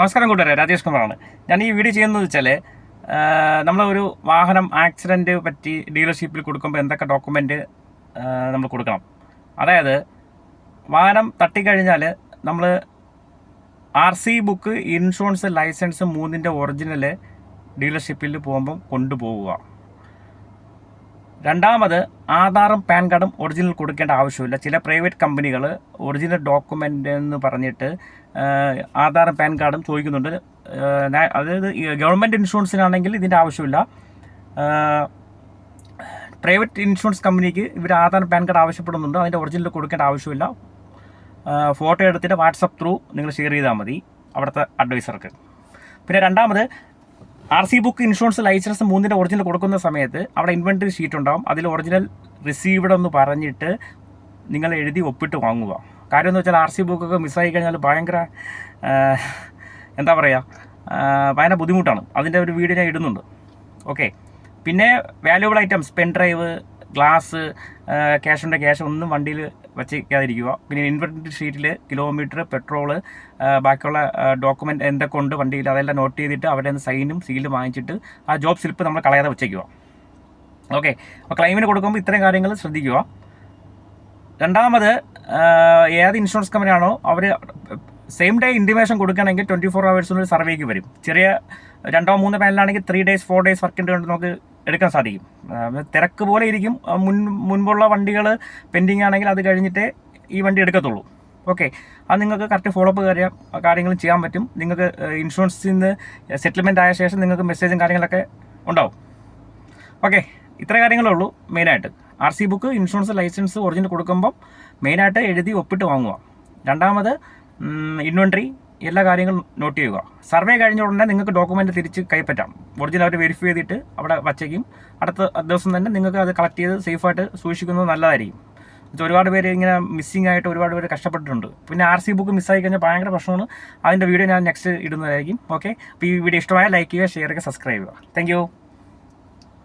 നമസ്കാരം കൂട്ടുകാരെ രാജേഷ് കുമാറാണ്. ഞാൻ ഈ വീഡിയോ ചെയ്യുന്നത് വെച്ചാൽ നമ്മളൊരു വാഹനം ആക്സിഡന്റ് പറ്റി ഡീലർഷിപ്പിൽ കൊടുക്കുമ്പോൾ എന്തൊക്കെ ഡോക്യുമെന്റ് നമ്മൾ കൊടുക്കണം. അതായത് വാഹനം തട്ടിക്കഴിഞ്ഞാൽ നമ്മൾ R C book insurance licence മൂന്നിന്റെ ഒറിജിനൽ ഡീലർഷിപ്പിൽ പോകുമ്പം കൊണ്ടുപോവുക. രണ്ടാമത് ആധാറും പാൻ കാർഡും ഒറിജിനൽ കൊടുക്കേണ്ട ആവശ്യമില്ല. ചില പ്രൈവറ്റ് കമ്പനികൾ ഒറിജിനൽ ഡോക്യുമെന്റ് എന്ന് പറഞ്ഞിട്ട് ആധാറും പാൻ കാർഡും ചോദിക്കുന്നുണ്ട്. അതായത് ഗവൺമെന്റ് ഇൻഷുറൻസിനാണെങ്കിൽ ഇതിന്റെ ആവശ്യമില്ല. പ്രൈവറ്റ് ഇൻഷുറൻസ് കമ്പനിക്ക് ഇവർ ആധാർ പാൻ കാർഡ് ആവശ്യപ്പെടുന്നുണ്ട്. അതിന്റെ ഒറിജിനൽ കൊടുക്കേണ്ട ആവശ്യമില്ല. ഫോട്ടോ എടുത്തിട്ട് വാട്സപ്പ് ത്രൂ നിങ്ങൾ ഷെയർ ചെയ്താൽ മതി അവിടുത്തെ അഡ്വൈസർക്ക്. പിന്നെ രണ്ടാമത് R C book insurance licence മൂന്നിന്റെ ഒറിജിനൽ കൊടുക്കുന്ന സമയത്ത് അവിടെ ഇൻവെന്ററി ഷീറ്റ് ഉണ്ടാവും. അതിൽ ഒറിജിനൽ റിസീവ്ഡ് എന്ന് പറഞ്ഞിട്ട് നിങ്ങൾ എഴുതി ഒപ്പിട്ട് വാങ്ങുക. കാര്യം എന്ന് വെച്ചാൽ ആർ സി ബുക്കൊക്കെ മിസ്സായി കഴിഞ്ഞാൽ ഭയങ്കര എന്താ പറയുക ഭയങ്കര ബുദ്ധിമുട്ടാണ്. അതിന്റെ ഒരു വീഡിയോ ഞാൻ ഇടുന്നുണ്ട്. ഓക്കെ പിന്നെ valuable items pen drive glass cash ഉണ്ട് ക്യാഷ് ഒന്നും വണ്ടിയിൽ വച്ചിരിക്കാതിരിക്കുക. പിന്നെ ഇൻവെർട്ടർ ഷീറ്റിൽ കിലോമീറ്റർ പെട്രോൾ ബാക്കിയുള്ള ഡോക്യുമെന്റ് എന്തൊക്കെ ഉണ്ട് വണ്ടിയിൽ അതെല്ലാം നോട്ട് ചെയ്തിട്ട് അവിടെ നിന്ന് സൈനും സീലും വാങ്ങിച്ചിട്ട് ആ ജോബ് സ്ലിപ്പ് നമ്മൾ കളയാതെ വെച്ചേക്കുക. ഓക്കെ അപ്പോൾ ക്ലൈമിന് കൊടുക്കുമ്പോൾ ഇത്രയും കാര്യങ്ങൾ ശ്രദ്ധിക്കുക. രണ്ടാമത് ഏത് ഇൻഷുറൻസ് കമ്പനിയാണോ അവർ സെയിം ഡേ ഇന്റിമേഷൻ കൊടുക്കുകയാണെങ്കിൽ ട്വന്റി ഫോർ ഹവേഴ്സിനുള്ളിൽ സർവേക്ക് വരും. ചെറിയ രണ്ടോ മൂന്നോ പാനലാണെങ്കിൽ ത്രീ ഡേയ്സ് ഫോർ ഡേയ്സ് വർക്കിന്റെ കൊണ്ട് നമുക്ക് എടുക്കാൻ സാധിക്കും. തിരക്ക് പോലെ ഇരിക്കും. മുൻ മുൻപുള്ള വണ്ടികൾ പെൻഡിങ് ആണെങ്കിൽ അത് കഴിഞ്ഞിട്ടേ ഈ വണ്ടി എടുക്കത്തുള്ളൂ. ഓക്കെ അത് നിങ്ങൾക്ക് കറക്റ്റ് ഫോളോ അപ്പ് കാര്യം കാര്യങ്ങളും ചെയ്യാൻ പറ്റും. നിങ്ങൾക്ക് ഇൻഷുറൻസിൽ നിന്ന് സെറ്റിൽമെന്റ് ആയ ശേഷം നിങ്ങൾക്ക് മെസ്സേജും കാര്യങ്ങളൊക്കെ ഉണ്ടാവും. ഓക്കെ ഇത്ര കാര്യങ്ങളേ ഉള്ളൂ മെയിനായിട്ട് R C book insurance licence original കൊടുക്കുമ്പം മെയിനായിട്ട് എഴുതി ഒപ്പിട്ട് വാങ്ങുക. രണ്ടാമത് ഇൻവെൻട്രി എല്ലാ കാര്യങ്ങളും നോട്ട് ചെയ്യുക. സർവേ കഴിഞ്ഞ ഉടനെ നിങ്ങൾക്ക് ഡോക്യുമെന്റ് തിരിച്ച് കൈപ്പറ്റാം. ഒറിജിനൽ അവർ വെരിഫൈ ചെയ്തിട്ട് അവിടെ വച്ചേക്കും. അടുത്ത ദിവസം തന്നെ നിങ്ങൾക്ക് അത് കളക്ട് ചെയ്ത് സേഫായിട്ട് സൂക്ഷിക്കുന്നത് നല്ലതായിരിക്കും. ഒരുപാട് പേര് ഇങ്ങനെ മിസ്സിംഗ് ആയിട്ട് ഒരുപാട് പേര് കഷ്ടപ്പെട്ടിട്ടുണ്ട്. പിന്നെ ആർ സി ബുക്ക് മിസ്സായി കഴിഞ്ഞാൽ ഭയങ്കര പ്രശ്നമാണ്. അതിന്റെ വീഡിയോ ഞാൻ നെക്സ്റ്റ് ഇടുന്നതായിരിക്കും. ഓക്കെ അപ്പോൾ ഈ വീഡിയോ ഇഷ്ടമായ ലൈക്ക് ചെയ്യുക ഷെയർ ചെയ്യുക സബ്സ്ക്രൈബ് ചെയ്യുക. താങ്ക്